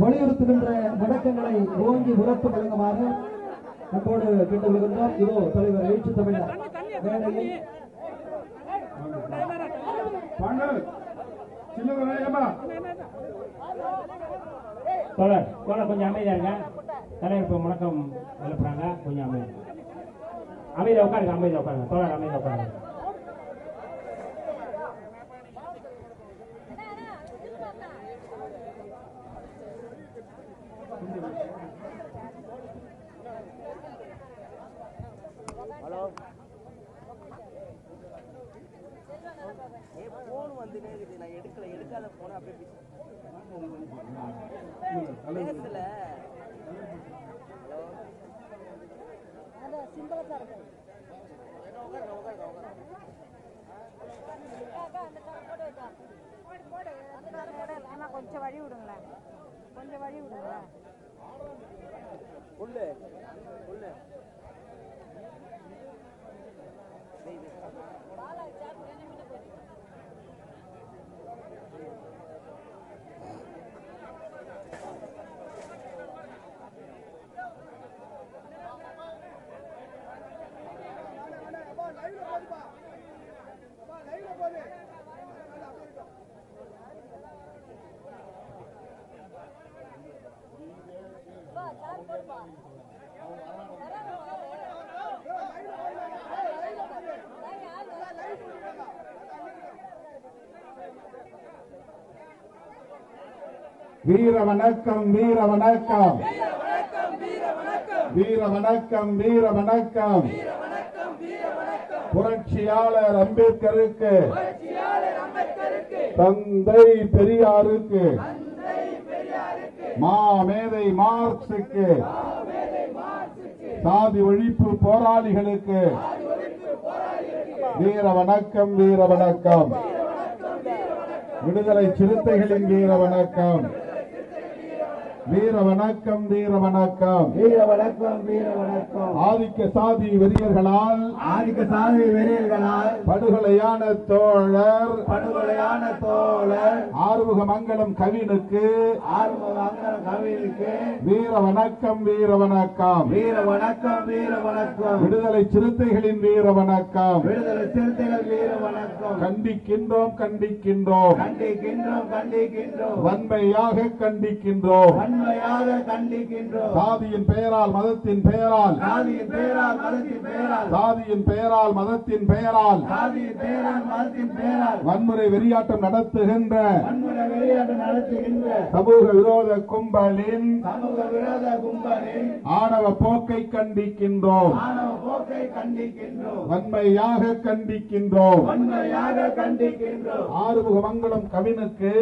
வலியுறுத்துகின்ற முழக்கங்களை ஓங்கி உரத்து வழங்குமாறு நம்மோடு கேட்டு வருகின்றோம் இதோ தலைவர் எழுச்சி தமிழர். மேடையில் தோழர் தோழர் கொஞ்சம் அமைதியா இருங்க. தலைவர் இப்போ முழக்கம் எழுப்புறாங்க. கொஞ்சம் அமைதி அமைதியா உட்காருங்க அமைதியா உட்காருங்க. தோழர் அமைதியா உட்காருங்க. போன் வந்துட்டே இருக்குது நான் எடுக்கல. எடுக்காத போன அப்படியே பேச- பேசல. அண்ணா கொஞ்சம் வழி விடுங்களேன் கொஞ்சம் வழி விடுங்களேன் உள்ளு உள்ளு வீர வணக்கம் வீர வணக்கம் வீர வணக்கம் வீர வணக்கம் புரட்சியாளர் அம்பேத்கருக்கு. தந்தை பெரியாருக்கு. மாமேதை மார்க்சுக்கு சாதி ஒழிப்பு போராளிகளுக்கு. வீர வணக்கம் வீர வணக்கம் விடுதலை சிறுத்தைகளின் வீர வணக்கம் வீர வணக்கம் வீர வணக்கம் வீர வணக்கம் வீர வணக்கம் ஆதிக்க சாதி வெறியர்களால் ஆதிக்க சாதி வெறியர்களால் படுகொலையான தோழர் படுகொலையான தோழர் ஆறுமுகமங்கலம் கவினுக்கு ஆறுமுக அங்கன கவிழுக்கு வீர வணக்கம் வீர வணக்கம் வீர வணக்கம் வீர வணக்கம் விடுதலை சிறுத்தைகளின் வீர வணக்கம் விடுதலை சிறுத்தைகள் வீர வணக்கம் கண்டிக்கின்றோம் கண்டிக்கின்றோம். கண்டிக்கின்றோம் கண்டிக்கின்றோம். வன்மையாக கண்டிக்கின்றோம். வன்மையாக கண்டிக்கின்றோம். சாதியின் பெயரால் மதத்தின் பெயரால். சாதியின் பெயரால் மதத்தின் பெயரால். சாதியின் பெயரால் மதத்தின் பெயரால். சாதியின் பெயரால் மதத்தின் பெயரால். வன்முறை வெறியாட்டம் நடத்துகின்ற. வன்முறை வெளியாட்டு நடத்துகின்ற. சமூக விரோத கும்பலின் சமூக விரோத கும்பலின் ஆணவ போக்கை கண்டிக்கின்றோம். மாணவ போக்கை கண்டிக்கின்றோம். வன்மையாக கண்டிக்கின்றோம். வன்மையாக கண்டிக்கின்றோம். ஆறுமுகமங்கலம் கவினுக்கு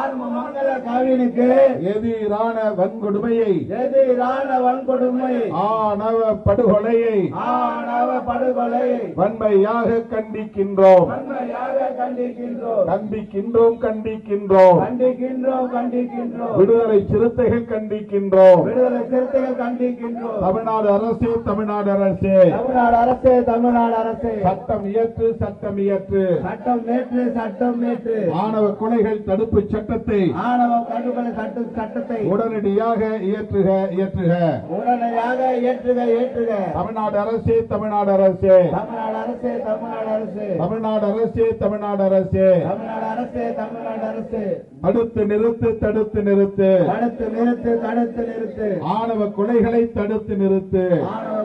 ஆர்ம மங்கள கவினுக்கு எதிரான வன்கொடுமையை எதிரான வன்கொடுமை? ஆணவ படுகொலையை ஆணவ படுகொலை. வன்மையாக கண்டிக்கின்றோம். வன்மையாக கண்டிக்கின்றோம். கண்டிக்கின்றோம் கண்டிக்கின்றோம். கண்டிக்கின்றோம் கண்டிக்கின்றோம். விடுதலை சிறுத்தைகள் கண்டிக்கின்றோம். விடுதலை சிறுத்தைகள் கண்டிக்கின்றோம். தமிழ்நாடு அரசு தமிழ்நாடு அரசு. தமிழ்நாடு அரசு தமிழ்நாடு அரசு. சட்டம் இயற்று சட்டம் இயற்று. சட்டம் நேற்று சட்டம் நேற்று ஆணவ கொலைகள் தடுப்பு சட்டத்தை ஆணவ கடுகொலை சட்ட சட்டத்தை உடனடியாக இயற்றுக இயற்றுக. உடனடியாக ஏற்றுக ஏற்றுக தமிழ்நாடு அரசு தமிழ்நாடு அரசு. தமிழ்நாடு அரசு தமிழ்நாடு அரசு. தமிழ்நாடு அரசு தமிழ்நாடு அரசு. தமிழ்நாடு அரசு தமிழ்நாடு அரசு. தடுத்து நிறுத்து தடுத்து நிறுத்து. தடுத்து நிறுத்து தடுத்து நிறுத்து. ஆணவ கொலைகளை தடுத்து நிறுத்து. ஆணவ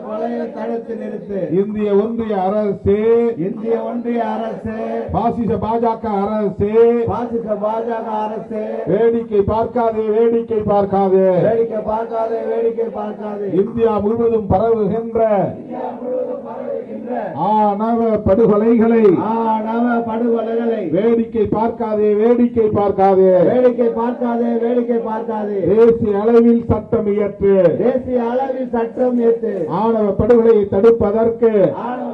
தடுத்து நிறுத்து. இந்திய ஒன்றிய அரசு. இந்திய ஒன்றிய அரசு. பாசிச பாஜக அரசு. பாசிச பாஜக அரசு. வேடிக்கை பார்க்காதே வேடிக்கை பார்க்காதே. வேடிக்கை பார்க்காதே வேடிக்கை பார்க்காதே. இந்தியா முழுவதும் பரவுகின்ற ஆணவ படுகொலைகளை ஆணவ படுகொலைகளை வேடிக்கை பார்க்காதே வேடிக்கை பார்க்காதே. வேடிக்கை பார்க்காதே வேடிக்கை பார்க்காதே. தேசிய அளவில் சட்டம் இயற்று. தேசிய அளவில் சட்டம் ஏற்று ஆணவ படுகொலையை தடுப்பதற்கு ஆணவ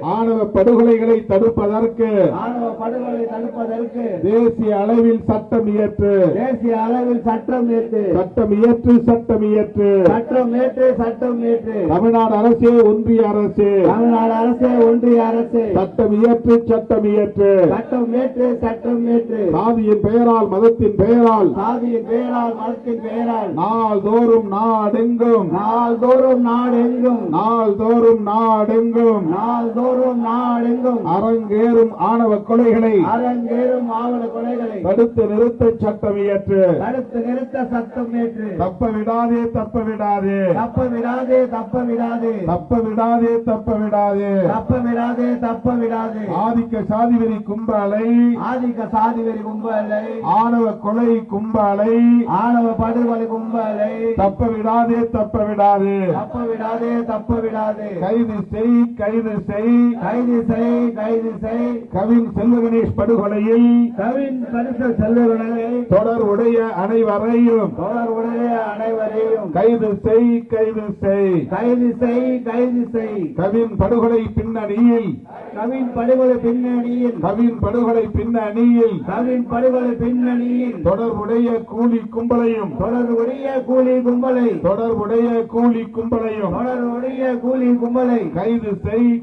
ஆணவ படுகொலைகளை தடுப்பதற்கு. ஆணவ படுகொலை தடுப்பதற்கு. தேசிய அளவில் சட்டம் இயற்று. தேசிய அளவில் சட்டம் ஏற்று சட்டம் இயற்று சட்டம் இயற்று. சட்டம் ஏற்று சட்டம் ஏற்று தமிழ்நாடு அரசே ஒன்றிய அரசு. தமிழ்நாடு அரசு ஒன்றிய அரசு. சட்டம் இயற்று சட்டம் இயற்று. சட்டம் ஏற்று சட்டம் ஏற்று சாதியின் பெயரால் மதத்தின் பெயரால். சாதியின் பெயரால் மதத்தின் பெயரால். நாள்தோறும் நாடெங்கும். நாள்தோறும் நாடெங்கும். நாள்தோறும் நாடெங்கும். நாள்தோறும் நாடெங்கும் அரங்கேறும் ஆணவ கொலைகளை அரங்கேறும் ஆவண கொலைகளை. தடுத்து நிறுத்த சட்டம் இயற்று. தடுத்து நிறுத்த சட்டம் ஏற்று தப்ப விடாதே தப்ப விடாதே தப்ப விடாதே தப்ப விடாதே தப்ப விடாதே தப்ப விடாதே தப்ப விடாதே தப்ப விடாதே ஆதிக்க சாதிவெறி கும்பலை ஆதிக்க சாதிவெறி கும்பலை. ஆணவ கொலை கும்பலை. ஆணவ படுகொலை கும்பலை. தப்ப விடாதே தப்ப விடாதே தப்ப விடாதே தப்ப விடாதே கைது செய் கைது செய் கைது செய் கைது செய் கவின் செல்வ கணேஷ் படுகொலையில் கவின் பரிசு செல்வர்களை தொடர்புடைய அனைவரையும் தொடர்புடைய அனைவரையும். கைது செய் கைது செய். கைது செய் கைது செய். கவின் படுகொலை பின்னணியில். கவின் படுகொலை பின்னணியில். கவின் படுகொலை பின்னணியில். கவின் படுகொலை பின்னணியில். தொடர்புடைய கூலி கும்பலையும். தொடர்புடைய கூலி கும்பலை. தொடர்புடைய கூலி கும்பலையும். தொடர்புடைய கூலி கும்பலை. கைது செய்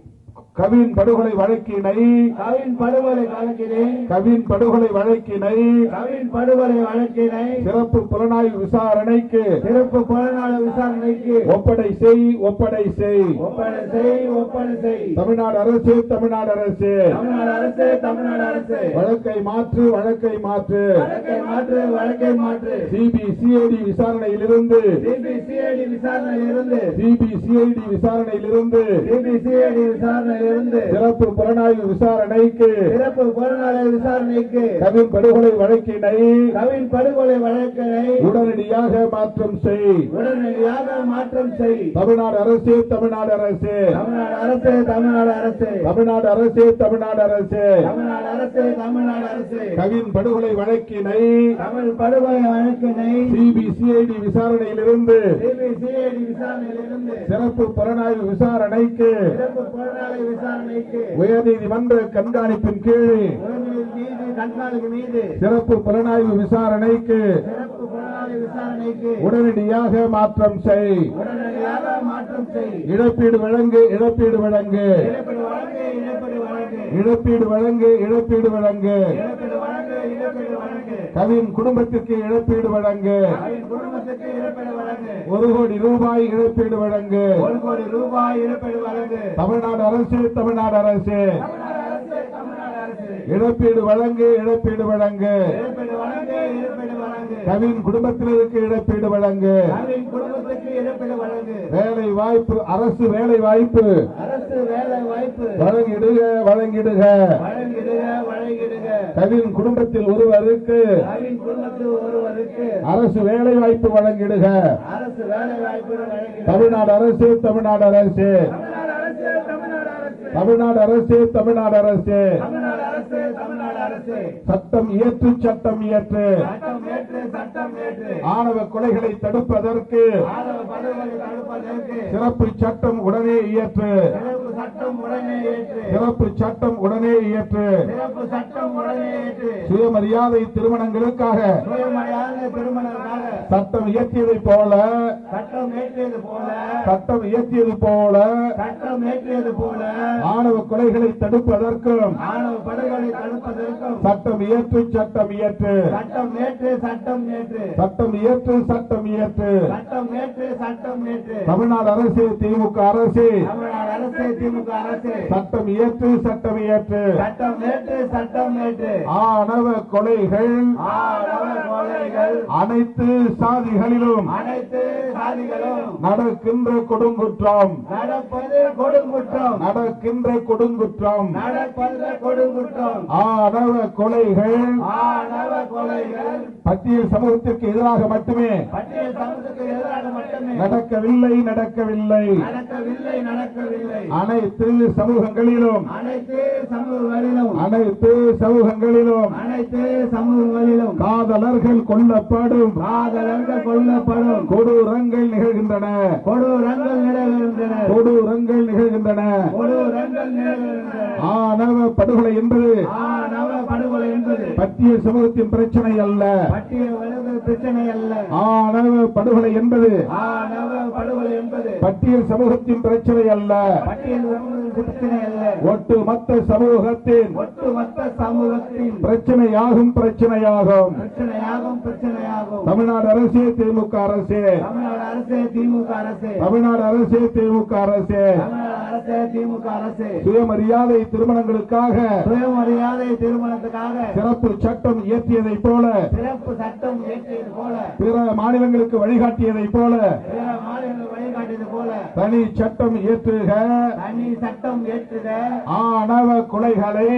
கவின் படுகொலை வழக்கினை கவின் படுகொலை வழக்கினை கவின் படுகொலை வழக்கினை கவின் படுகொலை வழக்கினை சிறப்பு புலனாய்வு விசாரணைக்கு சிறப்பு புலனாய்வு விசாரணைக்கு ஒப்படை செய் ஒப்படை செய். ஒப்படை செய் ஒப்படை செய். தமிழ்நாடு அரசு தமிழ்நாடு அரசு. தமிழ்நாடு அரசு தமிழ்நாடு அரசு. வழக்கை மாற்று வழக்கை மாற்று. வழக்கை மாற்று வழக்கை மாற்று. சிபிசிஐடி விசாரணையிலிருந்து சிபிசிஐடி விசாரணையிலிருந்து. சிபிசிஐடி விசாரணையிலிருந்து சிபிசிஐடி விசாரணையிலிருந்து சிறப்பு புலனாய்வு விசாரணைக்கு சிறப்பு புலனாய்வு விசாரணைக்கு கவின் படுகொலை வழக்கினை கவின் படுகொலை வழக்கினை உடனடியாக மாற்றம் செய். உடனடியாக மாற்றம் செய். தமிழ்நாடு அரசு தமிழ்நாடு அரசு. தமிழ்நாடு அரசு தமிழ்நாடு அரசு. தமிழ்நாடு அரசு தமிழ்நாடு அரசு. தமிழ்நாடு அரசு தமிழ்நாடு அரசு. கவின் படுகொலை வழக்கினை தமிழ் படுகொலை வழக்கினை சிபிசிஐடி விசாரணையிலிருந்து சிபிசிஐடி விசாரணையிலிருந்து சிறப்பு புலனாய்வு விசாரணைக்கு சிறப்பு புலனாய்வு உயர் நீதிமன்ற கண்காணிப்பின் கீழ் சிறப்பு புலனாய்வு விசாரணைக்கு உடனடியாக மாற்றம் செய். இழப்பீடு வழங்கு இழப்பீடு வழங்கு. இழப்பீடு வழங்கு இழப்பீடு வழங்கு. கவின் குடும்பத்திற்கு இழப்பீடு வழங்கு. ஒரு கோடி ரூபாய் இழப்பீடு வழங்கு. ஒரு கோடி ரூபாய் இழப்பீடு வழங்கு. தமிழ்நாடு அரசு தமிழ்நாடு அரசு. இழப்பீடு வழங்கு இழப்பீடு வழங்கு. கவின் குடும்பத்தினருக்கு இழப்பீடு வழங்கு. வேலை வாய்ப்பு அரசு வேலை வாய்ப்பு. வழங்கிடுக. வழங்கிடுக. கவின் குடும்பத்தில் ஒருவருக்கு அவரின் குடும்பத்தில் ஒருவருக்கு அரசு வேலை வாய்ப்பு வழங்கிடுக. அரசு வேலை வாய்ப்பு வழங்கிடுக தமிழ்நாடு அரசு. தமிழ்நாடு அரசு தமிழ்நாடு அரசு. தமிழ்நாடு அரசு சட்டம் இயற்று சட்டம் இயற்று ஆணவ கொலைகளை தடுப்பதற்கு சிறப்பு சட்டம் உடனே இயற்று. சிறப்பு சட்டம் உடனே இயற்று. சுயமரியாதை திருமணங்களுக்காக. சட்டம் இயற்றியதை போல. சட்டம் இயற்றியது போல. சட்டம் இயற்றியது போல. ஆணவ கொலைகளை தடுப்பதற்கும். ஆணவ கொலைகளை தடுப்பதற்கு. சட்டம் இயற்று சட்டம் இயற்று. சட்டம் ஏற்று சட்டம் ஏற்று சட்டம் இயற்று சட்டம் இயற்று. சட்டம் ஏற்று சட்டம் ஏற்று தமிழ்நாடு அரசு திமுக அரசு. தமிழ்நாடு அரசு திமுக அரசு. சட்டம் இயற்று சட்டம் இயற்று. சட்டம் ஏற்று சட்டம் ஏற்று. ஆணவ கொலைகள் ஆணவ கொலைகள் அனைத்து சாதிகளிலும் அனைத்து சாதிகளும் நடக்கின்ற கொடுங்குற்றம். நடப்பது கொடுங்குற்றம். நடக்கின்ற கொடுங்குற்றம். நடப்பது கொடுங்குற்றம். ஆணவ கொலைகள் ஆணவ கொலைகள் பட்டியல் சமூகத்திற்கு எதிராக மட்டுமே பட்டியல் சமூகத்துக்கு எதிராக மட்டுமே நடக்கவில்லை நடக்கவில்லை. நடக்கவில்லை நடக்கவில்லை. அனைத்து சமூகங்களிலும் அனைத்து சமூகங்களிலும் அனைத்து சமூகங்களிலும் அனைத்து சமூகங்களிலும் காதலர்கள் கொல்லப்படும் காதலர்கள் கொல்லப்படும் கொடூரங்கள் நிகழ்கின்றன கொடூரங்கள் நிகழ்கின்றன கொடூரங்கள் நிகழ்கின்றன. கொடூரங்கள் நிகழ்கின்றன. ஆணவ படுகொலை என்பது படுகொலை பட்டியல் சமூகத்தின் பிரச்சனை அல்ல. பட்டியல் வலது பிரச்சனை அல்ல. ஆணவ படுகொலை என்பது படுகொலை என்பது பட்டியல் சமூகத்தின் பிரச்சனை அல்ல. பட்டியல் பிரச்சனை அல்ல. ஒட்டுமொத்த சமூகத்தின் ஒட்டுமொத்த சமூகத்தின் பிரச்சனையாகும் பிரச்சனையாகும். பிரச்சனையாகும் பிரச்சனையாகும். தமிழ்நாடு அரசே திமுக அரசே. தமிழ்நாடு அரசு திமுக அரசு. தமிழ்நாடு அரசே திமுக அரசு திமுக அரசு. சுயமரியாதை திருமணங்களுக்காக சுயமரியாதை திருமணத்துக்காக சிறப்பு சட்டம் இயற்றியதைப் போல சிறப்பு சட்டம் இயற்றியது போல பிற மாநிலங்களுக்கு வழிகாட்டியதைப் போல வழிகாட்டியது போல தனி சட்டம் இயற்றுக தனி சட்டம் ஏற்றுக. ஆணவ கொலைகளை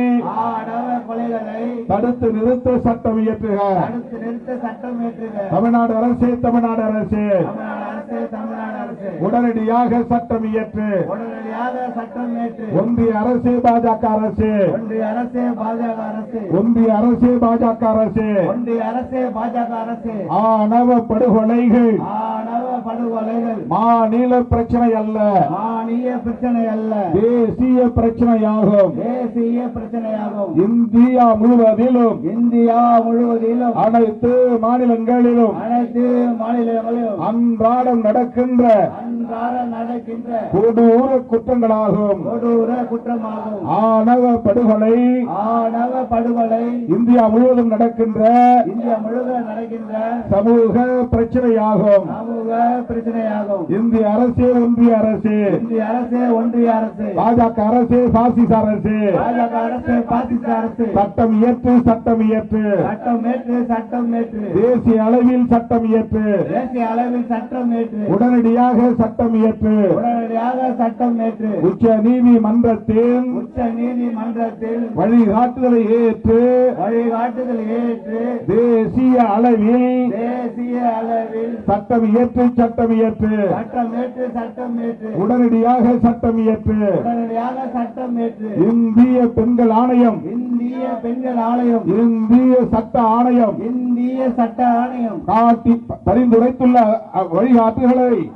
ஆடவ கொலைகளை தடுத்து நிறுத்த சட்டம் இயற்றுக தடுத்து நிறுத்த சட்டம் ஏற்றுக. தமிழ்நாடு அரசே தமிழ்நாடு அரசே. தமிழ்நாடு அரசு தமிழ்நாடு அரசு. உடனடியாக சட்டம் இயற்று உடனடியாக சட்டம் ஏற்று. ஒன்றிய அரசே பாஜக அரசு. ஒன்றிய அரசு பாஜக அரசு. ஒன்றிய அரசே பாஜக அரசு. ஒன்றிய அரசு பாஜக அரசு. ஆணவ படுகொலைகள். ஆணவ படுகொலைகள். மாநில பிரச்சனை அல்ல. மாநில பிரச்சனை அல்ல. தேசிய பிரச்சனையாகும். தேசிய பிரச்சனையாகும். இந்தியா முழுவதிலும். இந்தியா முழுவதிலும். அனைத்து மாநிலங்களிலும். அனைத்து மாநிலங்களிலும். அன்றாடம் நடக்கின்ற அன்றாட நடக்கின்ற கொடூர குற்றங்களாகும். கொடூர குற்றமாகும். ஆணவ படுகொலை ஆணவ படுகொலை இந்தியா முழுவதும் நடக்கின்ற இந்தியா முழுவதும் நடக்கின்ற சமூக பிரச்சனையாகும். சமூக பிரச்சனையாகும். இந்திய அரசே ஒன்றிய அரசு. இந்திய அரசு ஒன்றிய அரசு. பாஜக அரசு பாசிச அரசு. பாஜக அரசு பாசிச அரசு. சட்டம் இயற்று சட்டம் இயற்று. சட்டம் ஏற்று சட்டம் ஏற்று தேசிய அளவில் சட்டம் இயற்று. தேசிய அளவில் சட்டம் ஏற்று உடனடியாக சட்டம் இயற்று. உடனடியாக சட்டம் ஏற்று உச்ச நீதிமன்றத்தின் உச்ச நீதிமன்றத்தில் வழிகாட்டுதலை ஏற்று. வழிகாட்டுதல் ஏற்று. தேசிய அளவில் தேசிய அளவில் சட்டம் இயற்று சட்டம் இயற்று. சட்டம் ஏற்று சட்டம் ஏற்று உடனடியாக சட்டம் இயற்று. உடனடியாக சட்டம் ஏற்று இந்திய பெண்கள் ஆணையம். இந்திய பெண்கள் ஆணையம். இந்திய சட்ட ஆணையம். இந்திய சட்ட ஆணையம். காட்டி பரிந்துரைத்துள்ள அ, வழிகாட்டுதல்களை.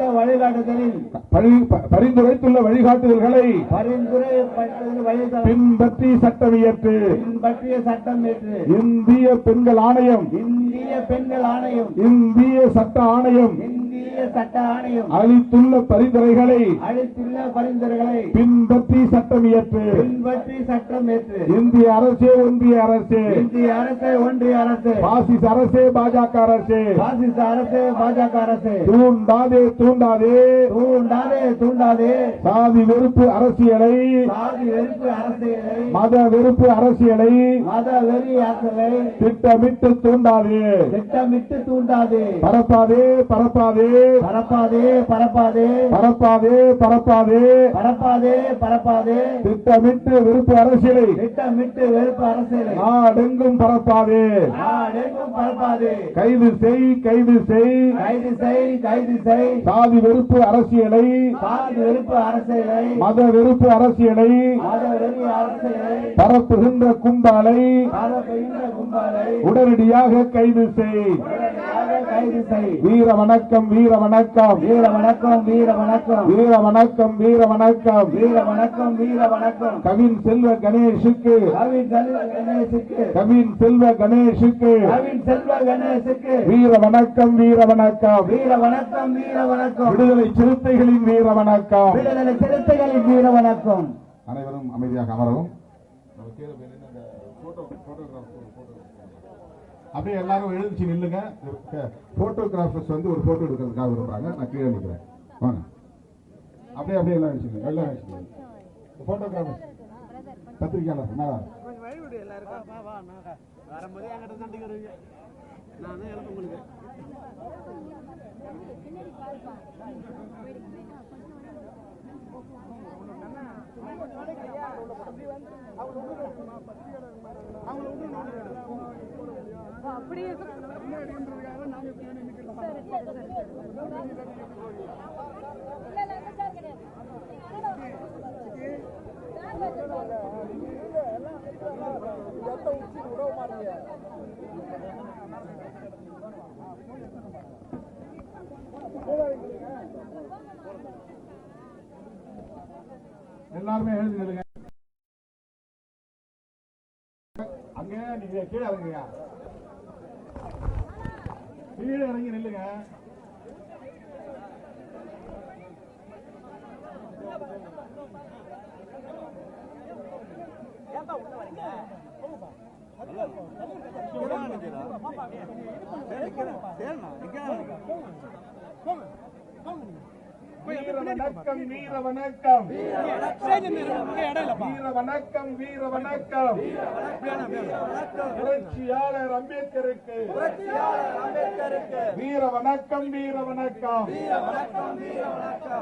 வழிகாட்டுதலில் பரிந்துரைத்துள்ள வழிகாட்டுதல்களை பின்பற்றி சட்டம் இயற்று. பின்பற்றிய சட்டம் ஏற்று இந்திய பெண்கள் ஆணையம். இந்திய பெண்கள் ஆணையம். இந்திய சட்ட ஆணையம். இந்திய சட்ட ஆணையம் அளித்துள்ள பரிந்துரைகளை அளித்துள்ள பரிந்துரைகளை பின்பற்றி சட்டம் இயற்று. பின்பற்றி சட்டம் ஏற்று இந்திய அரசே ஒன்றிய அரசே. இந்திய அரசு ஒன்றிய அரசு. பாசிச அரசே பாஜக அரசே. பாசிச அரசு பாஜக அரசு. தூண்டாதே தூண்டாதே. தூண்டாதே தூண்டாதே. சாதி வெறுப்பு அரசியலை. சாதி வெறுப்பு அரசியலை. மத வெறுப்பு அரசியலை. மத வெறி அரசலை திட்டமிட்டு தூண்டாதே. திட்டமிட்டு தூண்டாதே. பரப்பாதே பரப்பாதே. பரப்பாதே. பரப்பாதே பரப்பாதே. பரப்பாதே பரப்பாதே. பரப்பாதே திட்டமிட்டு வெறுப்பு அரசியலை. திட்டமிட்டு வெறுப்பு அரசியலை. நாடெங்கும் பரப்பாதே. நாடெங்கும் பரப்பாதே. கைது செய் கைது செய். கைது செய் கைது செய். சாதி வெறுப்பு அரசியலை. சாதி வெறுப்பு அரசியலை. மத வெறுப்பு அரசியலை. மத வெறி அரசியலை. பரப்புகின்ற கும்பலை. பரப்புகின்ற கும்பலை. உடனடியாக கைது செய். உடனடியாக கைது செய் வீர வணக்கம் வீர வணக்கம் வீர வணக்கம் வீர வணக்கம் வீர வணக்கம் வீர வணக்கம் வீர வணக்கம் வீர வணக்கம் கவின் செல்வ கணேஷுக்கு. கவின் செல்வ கணேசுக்கு கவின் செல்வ கணேஷுக்கு. கவின் செல்வ கணேசுக்கு வீர வணக்கம் வீர வணக்கம் வீர வணக்கம் வீர வணக்கம் விடுதலை சிறுத்தைகளின் வீர வணக்கம் விடுதலை சிறுத்தைகளின் வீர வணக்கம் அனைவரும் அமைதியாக அமரவும். அப்படியே எல்லாரும் எழுந்துச்சு நில்லுங்க போட்டோகிராஃபர்ஸ் வந்து ஒரு போட்டோ எடுக்கிறதுக்காக விரும்புறாங்க நான் கீழே நிற்கிறேன் வாங்க அப்படியே அப்படியே எல்லாம் அடிச்சுங்க எல்லாம் அடிச்சுங்க போட்டோகிராஃபர்ஸ் பத்திரிகையாளர் மேல வாங்க. அப்படியே உறவு எல்லாருமே எழுதி அங்கே நீங்க கீழே இறங்குங்க. கீழே இறங்கி நில்லுங்க. உள்ள வரீங்க? வீர வணக்கம் வீர வணக்கம். வீர வணக்கம் வீர வணக்கம். புரட்சியாளர் அம்பேத்கருக்கு. வீர வணக்கம் வீர வணக்கம்.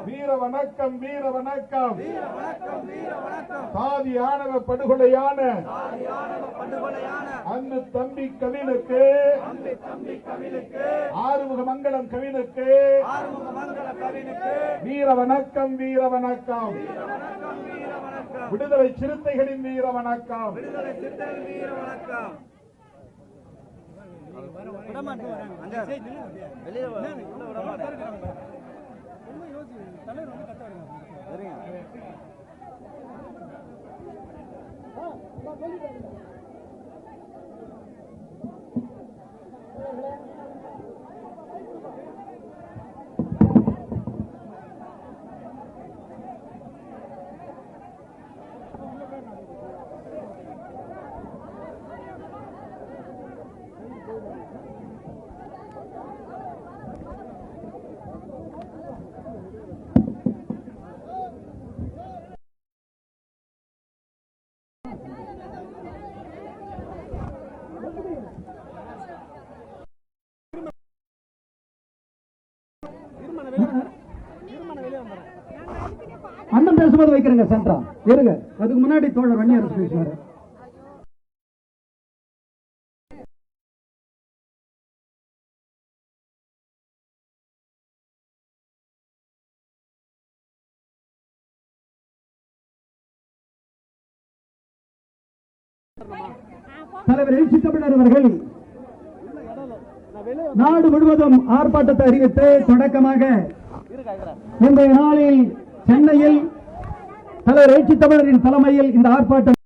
வீர வணக்கம் வீர வணக்கம். சாதி ஆணவ படுகொலையான அன்பு தம்பி கவினுக்கு ஆறுமுக மங்கலம் கவினுக்கு வீர வணக்கம் வீர வணக்கம் விடுதலை சிறுத்தைகளின் வீர வணக்கம் வெளியே வா. உள்ள வைக்கிறேங்க சென்ட்ரா இருங்க. அதுக்கு முன்னாடி தோழர் வன்னியர் பேசுவாரு. தலைவர் எழுச்சி தமிழர் அவர்கள் நாடு முழுவதும் ஆர்ப்பாட்டத்தை அறிவித்து தொடக்கமாக இன்றைய நாளில் சென்னையில் தலைவர் எழுச்சி தமிழரின் தலைமையில் இந்த ஆர்ப்பாட்டம்